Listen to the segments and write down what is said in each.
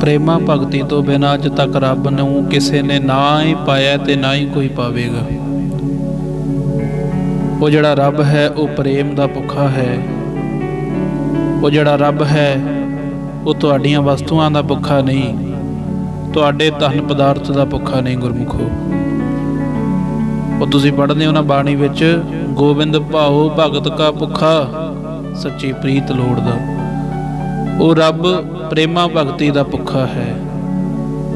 ਪ੍ਰੇਮਾ ਭਗਤੀ ਤੋਂ ਬਿਨਾਂ ਅੱਜ ਤੱਕ ਰੱਬ ਨੂੰ ਕਿਸੇ ਨੇ ਨਾ ਹੀ ਪਾਇਆ ਤੇ ਨਾ ਹੀ ਕੋਈ ਪਾਵੇਗਾ। ਉਹ ਜਿਹੜਾ ਰੱਬ ਹੈ, ਉਹ ਪ੍ਰੇਮ ਦਾ ਭੁੱਖਾ ਹੈ। ਉਹ ਜਿਹੜਾ ਰੱਬ ਹੈ, ਉਹ ਤੁਹਾਡੀਆਂ ਵਸਤੂਆਂ ਦਾ ਭੁੱਖਾ ਨਹੀਂ, ਤੁਹਾਡੇ ਧਨ ਪਦਾਰਥ ਦਾ ਭੁੱਖਾ ਨਹੀਂ, ਗੁਰਮੁਖੋ। ਉਹ ਤੁਸੀਂ ਪੜ੍ਹਦੇ ਹੋ ਨਾ ਬਾਣੀ ਵਿੱਚ, ਗੋਬਿੰਦ ਭਾਉ ਭਗਤ ਕਾ ਭੁੱਖਾ, ਸੱਚੀ ਪ੍ਰੀਤ ਲੋੜਦਾ ਉਹ ਰੱਬ ਪ੍ਰੇਮਾ ਭਗਤੀ ਦਾ ਭੁੱਖਾ ਹੈ।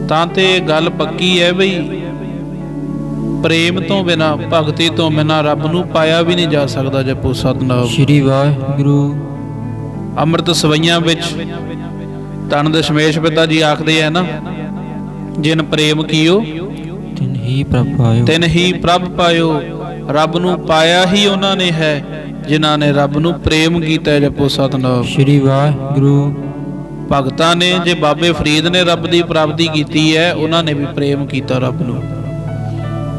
ਤਾਂ ਤੇ ਇਹ ਗੱਲ ਪੱਕੀ ਹੈ ਬਈ ਪ੍ਰੇਮ ਤੋਂ ਬਿਨਾ ਭਗਤੀ ਤੋਂ ਬਿਨਾ ਰੱਬ ਨੂੰ ਪਾਇਆ ਵੀ ਨਹੀਂ ਜਾ ਸਕਦਾ ਜਪੋ ਸਤਨਾਮ। ਸ਼੍ਰੀ ਵਾਹਿਗੁਰੂ। ਅੰਮ੍ਰਿਤ ਸਵਈਆਂ ਵਿੱਚ ਤਨ ਦਸ਼ਮੇਸ਼ ਪਿਤਾ ਜੀ ਆਖਦੇ ਆ ਨਾ ਜਿਨ ਪ੍ਰੇਮ ਕੀਓ ਤਿਨ ਹੀ ਪ੍ਰਭ ਆਇਓ ਤਿਨ ਹੀ ਪ੍ਰਭ ਪਾਇਓ। ਰੱਬ ਨੂੰ ਪਾਇਆ ਹੀ ਉਹਨਾਂ ਨੇ ਹੈ ਜਿਨ੍ਹਾਂ ਨੇ ਰੱਬ ਨੂੰ ਪ੍ਰੇਮ ਕੀਤਾ ਜਪੋ ਸਤਨਾਮ। ਸ਼੍ਰੀ ਵਾਹਿਗੁਰੂ। ਭਗਤਾਂ ਨੇ ਜੇ ਬਾਬੇ ਫਰੀਦ ਨੇ ਰੱਬ ਦੀ ਪ੍ਰਾਪਤੀ ਕੀਤੀ ਹੈ, ਉਹਨਾਂ ਨੇ ਵੀ ਪ੍ਰੇਮ ਕੀਤਾ ਰੱਬ ਨੂੰ।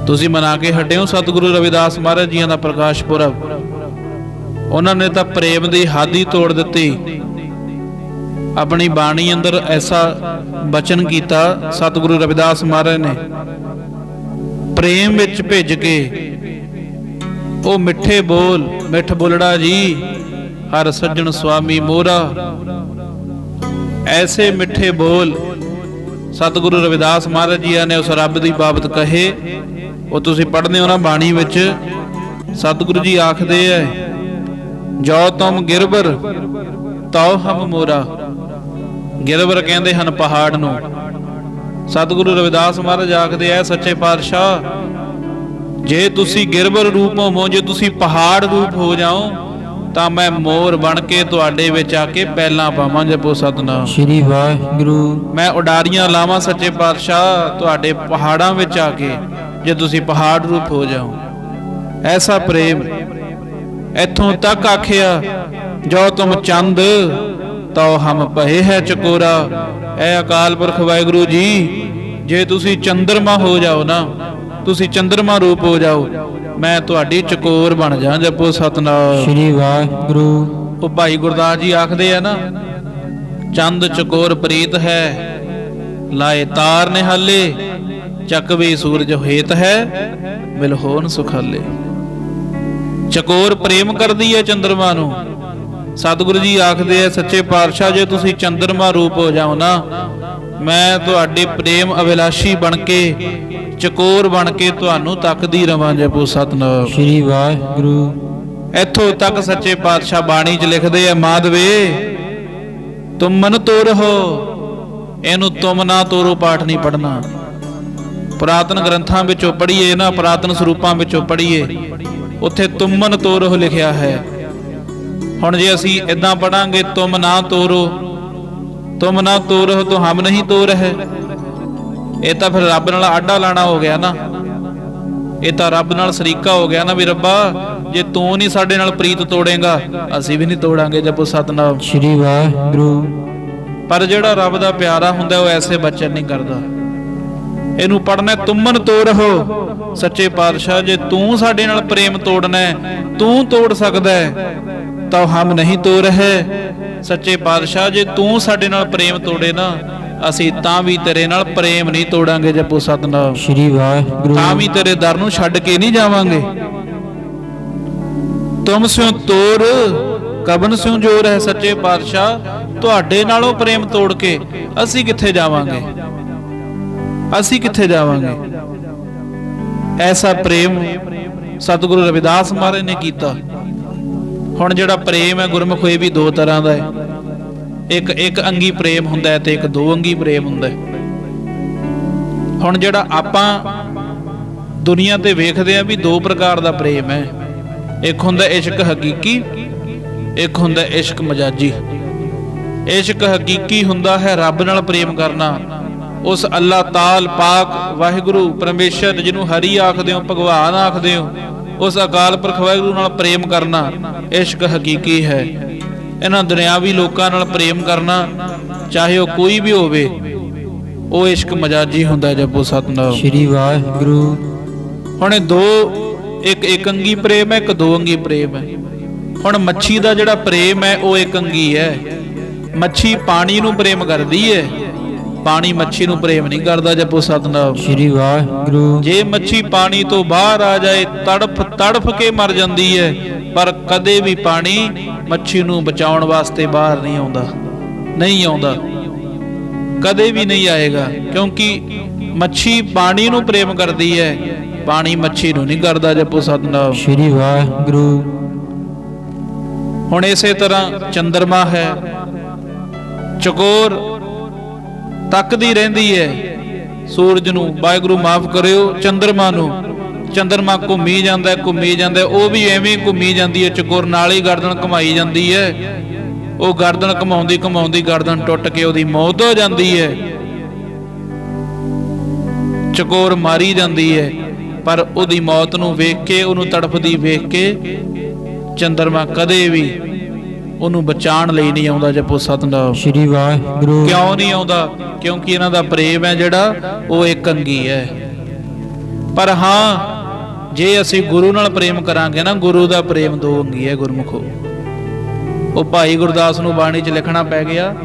ਤੁਸੀਂ ਮਨਾ ਕੇ ਹਟੇ ਹੋ ਸਤਿਗੁਰੂ ਰਵਿਦਾਸ ਮਹਾਰਾਜ ਜੀਆਂ ਦਾ ਪ੍ਰਕਾਸ਼ ਪੁਰਬ? ਉਹਨਾਂ ਨੇ ਤਾਂ ਪ੍ਰੇਮ ਦੀ ਹਾਦੀ ਤੋੜ ਦਿੱਤੀ। ਆਪਣੀ ਬਾਣੀ ਅੰਦਰ ਐਸਾ ਬਚਨ ਕੀਤਾ ਸਤਿਗੁਰੂ ਰਵਿਦਾਸ ਮਹਾਰਾਜ ਨੇ। ਪ੍ਰੇਮ ਵਿੱਚ ਭਿੱਜ ਕੇ ਉਹ ਮਿੱਠੇ ਬੋਲ, ਮਿੱਠ ਬੋਲੜਾ ਜੀ, ਹਰ ਸੱਜਣ ਸੁਆਮੀ ਮੋਰਾ ਐਸੇ ਮਿੱਠੇ ਬੋਲ ਸਤਿਗੁਰੂ ਰਵਿਦਾਸ ਮਹਾਰਾਜ ਜੀ ਨੇ ਉਸ ਰੱਬ ਦੀ ਬਾਬਤ ਕਹੇ, ਉਹ ਤੁਸੀਂ ਪੜ੍ਹਦੇ ਹੋ ਨਾ ਬਾਣੀ ਵਿੱਚ, ਸਤਿਗੁਰੂ ਜੀ ਆਖਦੇ ਐ, ਜੋ ਤੁਮ ਗਿਰਵਰ ਤਉ ਹਮ ਮੋਰਾ। ਗਿਰਵਰ ਕਹਿੰਦੇ ਹਨ ਪਹਾੜ ਨੂੰ। ਸਤਿਗੁਰੂ ਰਵਿਦਾਸ ਮਹਾਰਾਜ ਆਖਦੇ ਐ, ਸੱਚੇ ਪਾਤਸ਼ਾਹ, ਜੇ ਤੁਸੀਂ ਗਿਰਵਰ ਰੂਪ ਹੋਵੋ, ਜੇ ਤੁਸੀਂ ਪਹਾੜ ਰੂਪ ਹੋ ਜਾਓ ਤਾਂ ਮੈਂ ਮੋਰ ਬਣ ਕੇ ਤੁਹਾਡੇ ਵਿੱਚ ਆ ਕੇ ਪਹਿਲਾਂ ਪਾਵਾਂ ਜਪੋ ਸਤਨਾਮ। ਸ਼੍ਰੀ ਵਾਹਿਗੁਰੂ। ਮੈਂ ਉਡਾਰੀਆਂ ਲਾਵਾਂ ਸੱਚੇ ਪਾਤਸ਼ਾਹ ਤੁਹਾਡੇ ਪਹਾੜਾਂ ਵਿੱਚ ਆ ਕੇ ਜੇ ਤੁਸੀਂ ਪਹਾੜ ਰੂਪ ਹੋ ਜਾਓ। ਐਸਾ ਪ੍ਰੇਮ ਇੱਥੋਂ ਤੱਕ ਆਖਿਆ ਜੋ ਤੁਮ ਚੰਦ ਤੋ ਹਮ ਭਏ ਹੈ ਚਕੋਰਾ। ਐ ਅਕਾਲ ਪੁਰਖ ਵਾਹਿਗੁਰੂ ਜੀ ਜੇ ਤੁਸੀਂ ਚੰਦਰਮਾ ਹੋ ਜਾਓ ਨਾ ਤੁਸੀਂ ਚੰਦਰਮਾ ਰੂਪ ਹੋ ਜਾਓ ਮੈਂ ਤੁਹਾਡੀ ਚਕੋਰ ਬਣ ਜਾ ਜਪੋ ਸਤਨਾਮ ਸ਼੍ਰੀ ਵਾਹਿਗੁਰੂ। ਉਹ ਭਾਈ ਗੁਰਦਾਸ ਜੀ ਆਖਦੇ ਆ ਨਾ ਚੰਦ ਚਕੋਰ ਪ੍ਰੀਤ ਹੈ ਲਾਏ ਤਾਰ ਨਿਹਾਲੇ ਚੱਕਵੇ ਸੂਰਜ ਹੇਤ ਹੈ ਮਿਲ ਹੋਨ ਸੁਖਾਲੇ। ਚਕੋਰ ਪ੍ਰੇਮ ਕਰਦੀ ਹੈ ਚੰਦਰਮਾ ਨੂੰ। ਸਤਿਗੁਰੂ ਜੀ ਆਖਦੇ ਆ ਸੱਚੇ ਪਾਤਸ਼ਾਹ ਜੇ ਤੁਸੀਂ ਚੰਦਰਮਾ ਰੂਪ ਹੋ ਜਾਓ ਨਾ ਮੈਂ ਤੁਹਾਡੇ ਪ੍ਰੇਮ ਅਭਿਲਾਸ਼ੀ ਬਣ ਕੇ ਚਕੋਰ ਬਣ ਕੇ ਤੁਹਾਨੂੰ ਤੱਕਦੀ ਰਵਾਂ ਜਪੋ ਸਤਨਾਮ। ਸ਼੍ਰੀ ਵਾਹਿਗੁਰੂ। ਇੱਥੋਂ ਤੱਕ ਸੱਚੇ ਪਾਤਸ਼ਾਹ ਬਾਣੀ 'ਚ ਲਿਖਦੇ ਆ ਮਾਧਵੇ ਤੁਮ ਮਨ ਤੋਰਹੁ ਇਹਨੂੰ ਤੁਮ ਨਾ ਤੋਰੋ ਪਾਠ ਨਹੀਂ ਪੜਨਾ ਪੁਰਾਤਨ ਗ੍ਰੰਥਾਂ ਵਿੱਚੋਂ ਪੜ੍ਹੀਏ ਨਾ ਪੁਰਾਤਨ ਸਰੂਪਾਂ ਵਿੱਚੋਂ ਪੜ੍ਹੀਏ ਉੱਥੇ ਤੁਮ ਮਨ ਤੋਰਹੁ ਲਿਖਿਆ ਹੈ। ਹੁਣ ਜੇ ਅਸੀਂ ਇਦਾਂ ਪੜਾਂਗੇ ਤੁਮ ਨਾ ਤੋਰੋ ਤੁਮ ਨਾ ਤੋਰਹੁ ਤੋ ਹਮ ਨਹੀਂ ਤੋਰ ਹੈ ਇਹ ਤਾਂ ਫਿਰ ਰੱਬ ਨਾਲ ਆਡਾ ਲਾਣਾ ਹੋ ਗਿਆ ਨਾ। ਇਹ ਤਾਂ ਰੱਬ ਨਾਲ ਸਰੀਕਾ ਹੋ ਗਿਆ ਨਾ ਵੀ ਰੱਬਾ ਜੇ ਤੂੰ ਨਹੀਂ ਸਾਡੇ ਨਾਲ ਪ੍ਰੀਤ ਤੋੜੇਗਾ ਅਸੀਂ ਵੀ ਨਹੀਂ ਤੋੜਾਂਗੇ ਜਪੋ ਸਤਨਾਮ। ਸ਼੍ਰੀ ਵਾਹਿਗੁਰੂ। ਪਰ ਜਿਹੜਾ ਰੱਬ ਦਾ ਪਿਆਰਾ ਹੁੰਦਾ ਉਹ ਐਸੇ ਬਚਨ ਨਹੀਂ ਕਰਦਾ। ਇਹਨੂੰ ਪੜਨਾ ਤੁਮਨ ਤੋੜੋ ਸੱਚੇ ਪਾਤਸ਼ਾਹ ਜੇ ਤੂੰ ਸਾਡੇ ਨਾਲ ਪ੍ਰੇਮ ਤੋੜਨਾ ਤੂੰ ਤੋੜ ਸਕਦਾ ਤਾਂ ਹਮ ਨਹੀਂ ਤੋੜ ਹੈ ਸੱਚੇ ਪਾਤਸ਼ਾਹ ਜੇ ਤੂੰ ਸਾਡੇ ਨਾਲ ਪ੍ਰੇਮ ਤੋੜੇ ਨਾ ਅਸੀਂ ਤਾਂ ਵੀ ਤੇਰੇ ਨਾਲ ਪ੍ਰੇਮ ਨਹੀਂ ਤੋੜਾਂਗੇ ਜਪੋ ਸਤਨਾਮ। ਸ਼੍ਰੀ ਵਾਹਿਗੁਰੂ। ਤਾਂ ਵੀ ਤੇਰੇ ਦਰ ਨੂੰ ਛੱਡ ਕੇ ਨਹੀਂ ਜਾਵਾਂਗੇ। ਤੁਮ ਸਿਓ ਤੋਰ ਕਬਨ ਸਿਓ ਜੋਰ ਹੈ ਸੱਚੇ ਪਾਤਸ਼ਾਹ ਤੁਹਾਡੇ ਨਾਲੋਂ ਪ੍ਰੇਮ ਤੋੜ ਕੇ ਅਸੀਂ ਕਿੱਥੇ ਜਾਵਾਂਗੇ? ਅਸੀਂ ਕਿੱਥੇ ਜਾਵਾਂਗੇ? ਐਸਾ ਪ੍ਰੇਮ ਸਤਿਗੁਰੂ ਰਵਿਦਾਸ ਮਹਾਰਾਜ ਨੇ ਕੀਤਾ। ਹੁਣ ਜਿਹੜਾ ਪ੍ਰੇਮ ਹੈ ਗੁਰਮੁਖ ਹੋਏ ਵੀ ਦੋ ਤਰ੍ਹਾਂ ਦਾ ਹੈ। ਇੱਕ ਇੱਕ ਅੰਗੀ ਪ੍ਰੇਮ ਹੁੰਦਾ ਹੈ ਤੇ ਇੱਕ ਦੋ ਅੰਗੀ ਪ੍ਰੇਮ ਹੁੰਦਾ ਹੈ। ਹੁਣ ਜਿਹੜਾ ਆਪਾਂ ਦੁਨੀਆ ਤੇ ਵੇਖਦੇ ਆ ਵੀ ਦੋ ਪ੍ਰਕਾਰ ਦਾ ਪ੍ਰੇਮ ਹੈ। ਇੱਕ ਹੁੰਦਾ ਇਸ਼ਕ ਹਕੀਕੀ, ਇੱਕ ਹੁੰਦਾ ਇਸ਼ਕ ਮਜਾਜੀ। ਇਸ਼ਕ ਹਕੀਕੀ ਹੁੰਦਾ ਹੈ ਰੱਬ ਨਾਲ ਪ੍ਰੇਮ ਕਰਨਾ। ਉਸ ਅੱਲਾ ਤਾਲ ਪਾਕ ਵਾਹਿਗੁਰੂ ਪਰਮੇਸ਼ਰ ਜਿਹਨੂੰ ਹਰੀ ਆਖਦੇ ਹੋ, ਭਗਵਾਨ ਆਖਦੇ ਹੋ, ਉਸ ਅਕਾਲ ਪੁਰਖ ਵਾਹਿਗੁਰੂ ਨਾਲ ਪ੍ਰੇਮ ਕਰਨਾ। ਇਸ਼ਕ ਹਕੀਕੀ ਹੈ। ਇਹਨਾਂ ਦੁਨਿਆਵੀ ਲੋਕਾਂ ਨਾਲ ਪ੍ਰੇਮ ਕਰਨਾ ਚਾਹੇ ਉਹ ਕੋਈ ਵੀ ਹੋਵੇ ਉਹ ਇਸ਼ਕ ਮਜਾਜੀ ਹੁੰਦਾ ਜਪੋ ਸਤਨਾਮ। ਸ਼੍ਰੀ ਵਾਹਿਗੁਰੂ। ਹੁਣ ਇਹ ਦੋ ਇੱਕ ਇੱਕ ਅੰਗੀ ਪ੍ਰੇਮ ਹੈ ਇੱਕ ਦੋ ਅੰਗੀ ਪ੍ਰੇਮ ਹੈ। ਹੁਣ ਮੱਛੀ ਦਾ ਜਿਹੜਾ ਪ੍ਰੇਮ ਹੈ ਉਹ ਇੱਕ ਅੰਗੀ ਹੈ। ਮੱਛੀ ਪਾਣੀ ਨੂੰ ਪ੍ਰੇਮ ਕਰਦੀ ਹੈ। ਪਾਣੀ ਮੱਛੀ ਨੂੰ ਪ੍ਰੇਮ ਨਹੀਂ ਕਰਦਾ ਜਪੋ ਸਤਨਾਮ। ਸ੍ਰੀ ਵਾਹਿਗੁਰੂ। ਜੇ ਮੱਛੀ ਪਾਣੀ ਤੋਂ ਬਾਹਰ ਆ ਜਾਏ ਤੜਫ ਤੜਫ ਕੇ ਮਰ ਜਾਂਦੀ ਹੈ। ਪਰ ਕਦੇ ਵੀ ਪਾਣੀ ਮੱਛੀ ਨੂੰ ਬਚਾਉਣ ਵਾਸਤੇ ਬਾਹਰ ਨਹੀਂ ਆਉਂਦਾ ਨਹੀਂ ਆਉਂਦਾ। ਕਦੇ ਵੀ ਨਹੀਂ ਆਏਗਾ ਕਿਉਂਕਿ ਮੱਛੀ ਪਾਣੀ ਨੂੰ ਪ੍ਰੇਮ ਕਰਦੀ ਹੈ ਪਾਣੀ ਮੱਛੀ ਨੂੰ ਨਹੀਂ ਕਰਦਾ ਜਪੋ ਸਤਨਾਮ। ਸ੍ਰੀ ਵਾਹਿਗੁਰੂ। ਹੁਣ ਇਸੇ ਤਰ੍ਹਾਂ ਚੰਦਰਮਾ ਹੈ ਚਕੋਰ ਤੱਕਦੀ ਰਹਿੰਦੀ ਹੈ। ਸੂਰਜ ਨੂੰ ਵਾਹਿਗੁਰੂ ਮਾਫ ਕਰਿਓ ਚੰਦਰਮਾ ਨੂੰ ਚੰਦਰਮਾ ਘੁੰਮੀ ਜਾਂਦਾ ਘੁੰਮੀ ਜਾਂਦਾ ਉਹ ਵੀ ਐਵੇਂ ਘੁੰਮੀ ਜਾਂਦੀ ਹੈ ਚਕੋਰ ਨਾਲ ਹੀ ਗਰਦਨ ਘੁਮਾਈ ਜਾਂਦੀ ਹੈ। ਉਹ ਗਰਦਨ ਘਮਾਉਂਦੀ ਘਮਾਉਂਦੀ ਗਰਦਨ ਟੁੱਟ ਕੇ ਉਹਦੀ ਮੌਤ ਹੋ ਜਾਂਦੀ ਹੈ। ਚਕੋਰ ਮਾਰੀ ਜਾਂਦੀ ਹੈ ਪਰ ਉਹਦੀ ਮੌਤ ਨੂੰ ਵੇਖ ਕੇ ਉਹਨੂੰ ਤੜਫਦੀ ਵੇਖ ਕੇ ਚੰਦਰਮਾ ਕਦੇ ਵੀ ਉਹਨੂੰ ਬਚਾਉਣ ਲਈ ਨਹੀਂ ਆਉਂਦਾ ਜਪੋ ਸਤਨਾਮ। ਸ੍ਰੀ ਵਾਹਿਗੁਰੂ। ਕਿਉਂ ਨਹੀਂ ਆਉਂਦਾ? ਕਿਉਂਕਿ ਇਹਨਾਂ ਦਾ ਪ੍ਰੇਮ ਹੈ ਜਿਹੜਾ ਉਹ ਇੱਕ ਅੰਗੀ ਹੈ। ਪਰ ਹਾਂ ਜੇ ਅਸੀਂ ਗੁਰੂ ਨਾਲ ਪ੍ਰੇਮ ਕਰਾਂਗੇ ਨਾ ਗੁਰੂ ਦਾ ਪ੍ਰੇਮ ਦੋ ਅੰਗੀ ਹੈ ਗੁਰਮੁਖੋ। ਉਹ ਭਾਈ ਗੁਰਦਾਸ ਨੂੰ ਬਾਣੀ 'ਚ ਲਿਖਣਾ ਪੈ ਗਿਆ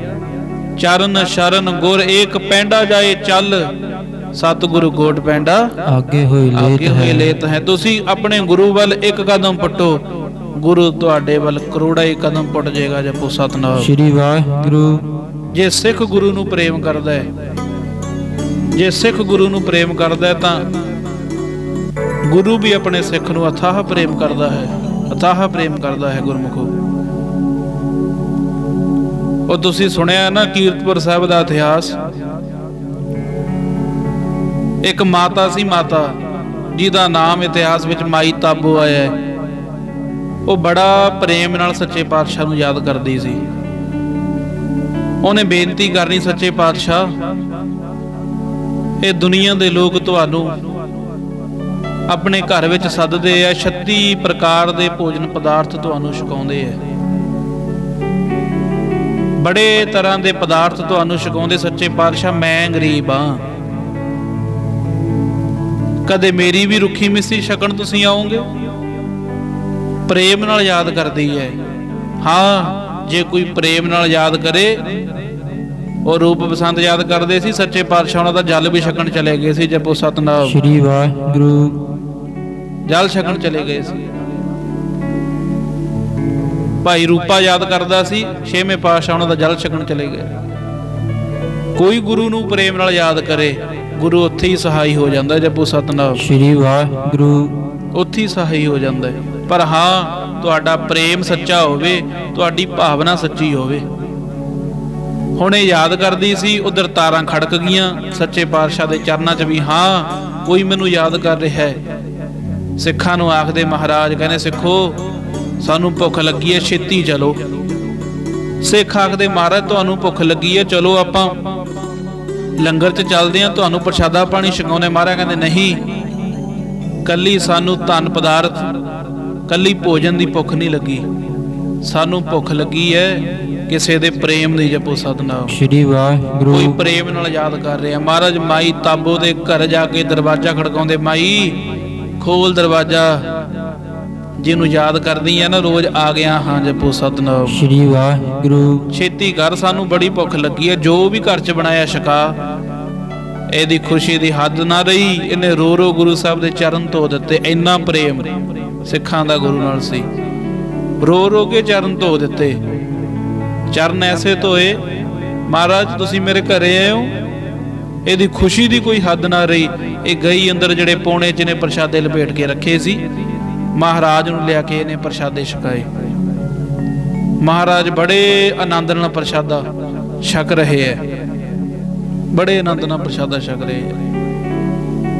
ਚਰਨ ਸ਼ਰਨ ਗੁਰ ਏਕ ਪੈਂਡਾ ਜਾਏ ਚੱਲ ਸਤਿਗੁਰੂ ਗੋਟ ਪੈਂਡਾ ਆਗੇ ਹੋਈ ਅੱਗੇ ਲੇਤ ਹੈ। ਲੇਤ ਹੈ। ਤੁਸੀਂ ਆਪਣੇ ਗੁਰੂ ਵੱਲ ਇੱਕ ਕਦਮ ਪਟੋ ਗੁਰੂ ਤੁਹਾਡੇ ਵੱਲ ਕਰੋੜਾ ਹੀ ਕਦਮ ਪੁੱਟ ਜਾਏਗਾ ਜਪੋ ਸਤਨਾਮ। ਸ੍ਰੀ ਵਾਹਿਗੁਰੂ। ਜੇ ਸਿੱਖ ਗੁਰੂ ਨੂੰ ਪ੍ਰੇਮ ਕਰਦਾ ਹੈ ਜੇ ਸਿੱਖ ਗੁਰੂ ਨੂੰ ਪ੍ਰੇਮ ਕਰਦਾ ਹੈ ਤਾਂ ਗੁਰੂ ਵੀ ਆਪਣੇ ਸਿੱਖ ਨੂੰ ਅਥਾਹ ਪ੍ਰੇਮ ਕਰਦਾ ਹੈ, ਅਥਾਹ ਪ੍ਰੇਮ ਕਰਦਾ ਹੈ ਗੁਰਮੁਖੋ। ਉਹ ਤੁਸੀਂ ਸੁਣਿਆ ਨਾ ਕੀਰਤਪੁਰ ਸਾਹਿਬ ਦਾ ਇਤਿਹਾਸ? ਇੱਕ ਮਾਤਾ ਸੀ ਮਾਤਾ, ਜਿਹਦਾ ਨਾਮ ਇਤਿਹਾਸ ਵਿੱਚ ਮਾਈ ਤਾਬੋ ਆਇਆ ਹੈ। ਉਹ ਬੜਾ ਪ੍ਰੇਮ ਨਾਲ ਸੱਚੇ ਪਾਤਸ਼ਾਹ ਨੂੰ ਯਾਦ ਕਰਦੀ ਸੀ। ਉਹਨੇ ਬੇਨਤੀ ਕਰਨੀ ਸੱਚੇ ਪਾਤਸ਼ਾਹ, ਇਹ ਦੁਨੀਆ ਦੇ ਲੋਕ ਤੁਹਾਨੂੰ ਆਪਣੇ ਘਰ ਵਿੱਚ ਸੱਦਦੇ ਆ 36 ਪ੍ਰਕਾਰ ਦੇ ਭੋਜਨ ਪਦਾਰਥ ਤੁਹਾਨੂੰ ਛਕਾਉਂਦੇ ਆ। ਬੜੇ ਤਰ੍ਹਾਂ ਦੇ ਪਦਾਰਥ ਤੁਹਾਨੂੰ ਛਕਾਉਂਦੇ ਸੱਚੇ ਪਾਤਸ਼ਾਹ, ਮੈਂ ਗਰੀਬ ਆ। ਕਦੇ ਮੇਰੀ ਵੀ ਰੁੱਖੀ ਮਿੱਸੀ ਛਕਣ ਤੁਸੀਂ ਆਓਗੇ ਪ੍ਰੇਮ ਨਾਲ ਯਾਦ ਕਰਦੀ ਹੈ ਹਾਂ, ਜੇ ਕੋਈ ਪ੍ਰੇਮ ਨਾਲ ਯਾਦ ਕਰੇ, ਉਹ ਰੂਪ ਪਸੰਦ ਯਾਦ ਕਰਦੇ ਸੀ, ਸੱਚੇ ਪਾਤਸ਼ਾਹ ਉਹਨਾਂ ਦਾ ਜਲ ਵੀ ਛਕਣ ਚਲੇ ਗਏ ਸੀ, ਜਪੋ ਸਤਨਾਮ। ਸ੍ਰੀ ਵਾਹਿਗੁਰੂ ਜਲ ਛਕਣ ਚਲੇ ਗਏ ਸੀ। ਭਾਈ ਰੂਪਾ ਯਾਦ ਕਰਦਾ ਸੀ ਛੇਵੇਂ ਪਾਤਸ਼ਾਹ ਉਹਨਾਂ ਦਾ ਜਲ ਛਕਣ ਚਲੇ ਗਏ। ਕੋਈ ਗੁਰੂ ਨੂੰ ਪ੍ਰੇਮ ਨਾਲ ਯਾਦ ਕਰੇ ਗੁਰੂ ਉੱਥੇ ਹੀ ਸਹਾਈ ਹੋ ਜਾਂਦਾ ਜਪੋ ਸਤਨਾਮ। ਸ੍ਰੀ ਵਾਹਿਗੁਰੂ। ਉੱਥੇ ਹੀ ਸਹਾਈ ਹੋ ਜਾਂਦਾ ਪਰ ਹਾਂ ਤੁਹਾਡਾ ਪ੍ਰੇਮ ਸੱਚਾ ਹੋਵੇ ਤੁਹਾਡੀ ਭਾਵਨਾ ਸੱਚੀ ਹੋਵੇ। ਹੁਣ ਇਹ ਯਾਦ ਕਰਦੀ ਸੀ ਉਧਰ ਤਾਰਾਂ ਖੜਕ ਗਈਆਂ ਸੱਚੇ ਪਾਤਸ਼ਾਹ ਦੇ ਚਰਨਾਂ 'ਚ ਵੀ ਹਾਂ ਕੋਈ ਮੈਨੂੰ ਯਾਦ ਕਰ ਰਿਹਾ ਹੈ। ਸਿੱਖਾਂ ਨੂੰ ਆਖਦੇ ਮਹਾਰਾਜ ਕਹਿੰਦੇ ਸਿੱਖੋ ਸਾਨੂੰ ਭੁੱਖ ਲੱਗੀ ਹੈ ਛੇਤੀ ਚਲੋ। ਸਿੱਖ ਆਖਦੇ ਮਹਾਰਾਜ ਤੁਹਾਨੂੰ ਭੁੱਖ ਲੱਗੀ ਹੈ ਚਲੋ ਆਪਾਂ ਲੰਗਰ 'ਚ ਚੱਲਦੇ ਹਾਂ ਤੁਹਾਨੂੰ ਪ੍ਰਸ਼ਾਦਾ ਪਾਣੀ ਛਕਾਉਣੇ ਮਹਾਰਾਜ ਕਹਿੰਦੇ ਨਹੀਂ ਕੱਲੀ ਸਾਨੂੰ ਧਨ ਪਦਾਰਥ ਕੱਲੀ ਭੋਜਨ ਦੀ ਭੁੱਖ ਨਹੀਂ ਲੱਗੀ। ਸਾਨੂੰ ਭੁੱਖ ਲੱਗੀ ਹੈ ਕਿਸੇ ਦੇ ਪ੍ਰੇਮ ਦੀ ਜਪੋ ਸਤਨਾਮ। ਸ੍ਰੀ ਵਾਹਿਗੁਰੂ। ਕੋਈ ਪ੍ਰੇਮ ਨਾਲ ਯਾਦ ਕਰ ਰਿਹਾ। ਮਹਾਰਾਜ ਮਾਈ ਤਾਬੋ ਦੇ ਘਰ ਜਾ ਕੇ ਦਰਵਾਜ਼ਾ ਖੜਕਾਉਂਦੇ ਮਾਈ ਖੋਲ ਦਰਵਾਜ਼ਾ ਜਿਹਨੂੰ ਯਾਦ ਕਰਦੀ ਆ ਨਾ ਰੋਜ਼ ਆ ਗਿਆ ਹਾਂ ਜਪੋ ਸਤਨਾਮ। ਸ੍ਰੀ ਵਾਹਿਗੁਰੂ। ਛੇਤੀ ਕਰ ਸਾਨੂੰ ਬੜੀ ਭੁੱਖ ਲੱਗੀ ਹੈ ਜੋ ਵੀ ਘਰ 'ਚ ਬਣਾਇਆ ਛਕਾ ਇਹਦੀ ਖੁਸ਼ੀ ਦੀ ਹੱਦ ਨਾ ਰਹੀ ਇਹਨੇ ਰੋ ਰੋ ਗੁਰੂ ਸਾਹਿਬ ਦੇ ਚਰਨ ਧੋ ਦਿੱਤੇ ਇੰਨਾ ਪ੍ਰੇਮ ਸਿੱਖਾਂ ਦਾ ਗੁਰੂ ਨਾਲ ਸੀ। ਰੋ ਰੋ ਕੇ ਚਰਨ ਧੋ ਦਿੱਤੇ। ਚਰਨ ਐਸੇ ਧੋਏ ਮਹਾਰਾਜ ਤੁਸੀਂ ਮੇਰੇ ਘਰੇ ਆਏ ਹੋ ਇਹਦੀ ਖੁਸ਼ੀ ਦੀ ਕੋਈ ਹੱਦ ਨਾ ਰਹੀ। ਇਹ ਗਈ ਅੰਦਰ ਜਿਹੜੇ ਪੌਣੇ ਚ ਨੇ ਪ੍ਰਸ਼ਾਦੇ ਲਪੇਟ ਕੇ ਰੱਖੇ ਸੀ। ਮਹਾਰਾਜ ਨੂੰ ਲਿਆ ਕੇ ਇਹਨੇ ਪ੍ਰਸ਼ਾਦੇ ਛਕਾਏ। ਮਹਾਰਾਜ ਬੜੇ ਆਨੰਦ ਨਾਲ ਪ੍ਰਸ਼ਾਦਾ ਛਕ ਰਹੇ ਹੈ ਬੜੇ ਆਨੰਦ ਨਾਲ ਪ੍ਰਸ਼ਾਦਾ ਛਕ ਰਹੇ ਹੈ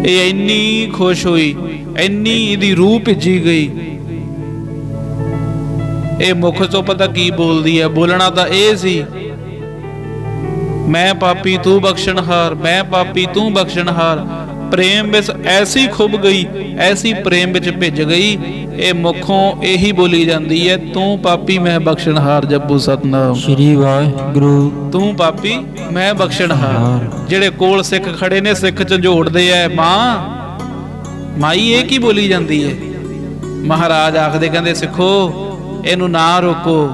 ਇਹ ਇੰਨੀ ਖੁਸ਼ ਹੋਈ, ਇੰਨੀ ਇਹਦੀ ਰੂਹ ਭਿੱਜੀ ਗਈ। ਇਹ ਮੁਖ ਤੋਂ ਪਤਾ ਕੀ ਬੋਲਦੀ ਹੈ ਬੋਲਣਾ ਤਾਂ ਇਹ ਸੀ ਮੈਂ ਪਾਪੀ ਤੂੰ ਬਖਸ਼ਣਹਾਰ ਮੈਂ ਪਾਪੀ ਤੂੰ ਬਖਸ਼ਣਹਾਰ ਪ੍ਰੇਮ ਵਿੱਚ ਐਸੀ ਖੁੱਭ ਗਈ ਐਸੀ ਪ੍ਰੇਮ ਵਿੱਚ ਭਿੱਜ ਗਈ ਇਹ ਮੁਖੋਂ ਇਹੀ ਬੋਲੀ ਜਾਂਦੀ ਹੈ ਤੂੰ ਪਾਪੀ ਮੈਂ ਬਖਸ਼ਣਹਾਰ ਜੱਬੂ ਸਤਨਾਮ। ਸ੍ਰੀ ਵਾਹਿਗੁਰੂ। ਤੂੰ ਪਾਪੀ ਮੈਂ ਬਖਸ਼ਣਹਾਰ ਜਿਹੜੇ ਕੋਲ ਸਿੱਖ ਖੜੇ ਨੇ ਸਿੱਖ ਝੰਜੋੜਦੇ ਐ ਮਾਂ। ਮਾਈ ਇਹ ਕੀ ਬੋਲੀ ਜਾਂਦੀ ਹੈ ਮਹਾਰਾਜ ਆਖਦੇ ਕਹਿੰਦੇ ਸਿੱਖੋ ਇਹਨੂੰ ਨਾ ਰੋਕੋ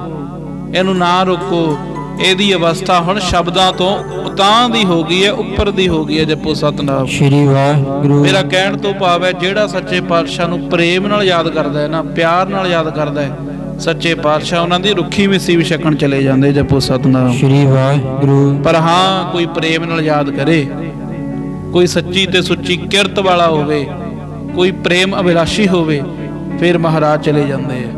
ਇਹਨੂੰ ਨਾ ਰੋਕੋ। ਇਹਦੀ ਅਵਸਥਾ ਹੁਣ ਸ਼ਬਦਾਂ ਤੋਂ ਉਤਾਂ ਦੀ ਹੋ ਗਈ ਹੈ ਉੱਪਰ ਦੀ ਹੋ ਗਈ ਹੈ ਜਪੋ ਸਤਨਾਮ। ਸ਼੍ਰੀ ਵਾਹਿਗੁਰੂ। ਮੇਰਾ ਕਹਿਣ ਤੋਂ ਭਾਵ ਹੈ ਜਿਹੜਾ ਸੱਚੇ ਪਾਤਸ਼ਾਹ ਨੂੰ ਪ੍ਰੇਮ ਨਾਲ ਯਾਦ ਕਰਦਾ ਹੈ ਨਾ ਪਿਆਰ ਨਾਲ ਯਾਦ ਕਰਦਾ ਹੈ ਸੱਚੇ ਪਾਤਸ਼ਾਹ ਉਹਨਾਂ ਦੀ ਰੁੱਖੀ ਮਿੱਸੀ ਵੀ ਛਕਣ ਚਲੇ ਜਾਂਦੇ ਜਪੋ ਸਤਨਾਮ। ਸ਼੍ਰੀ ਵਾਹਿਗੁਰੂ। ਪਰ ਹਾਂ ਕੋਈ ਪ੍ਰੇਮ ਨਾਲ ਯਾਦ ਕਰੇ ਕੋਈ ਸੱਚੀ ਤੇ ਸੁੱਚੀ ਕਿਰਤ ਵਾਲਾ ਹੋਵੇ ਕੋਈ ਪ੍ਰੇਮ ਅਭਿਲਾਸ਼ੀ ਹੋਵੇ ਫਿਰ ਮਹਾਰਾਜ ਚਲੇ ਜਾਂਦੇ ਆ।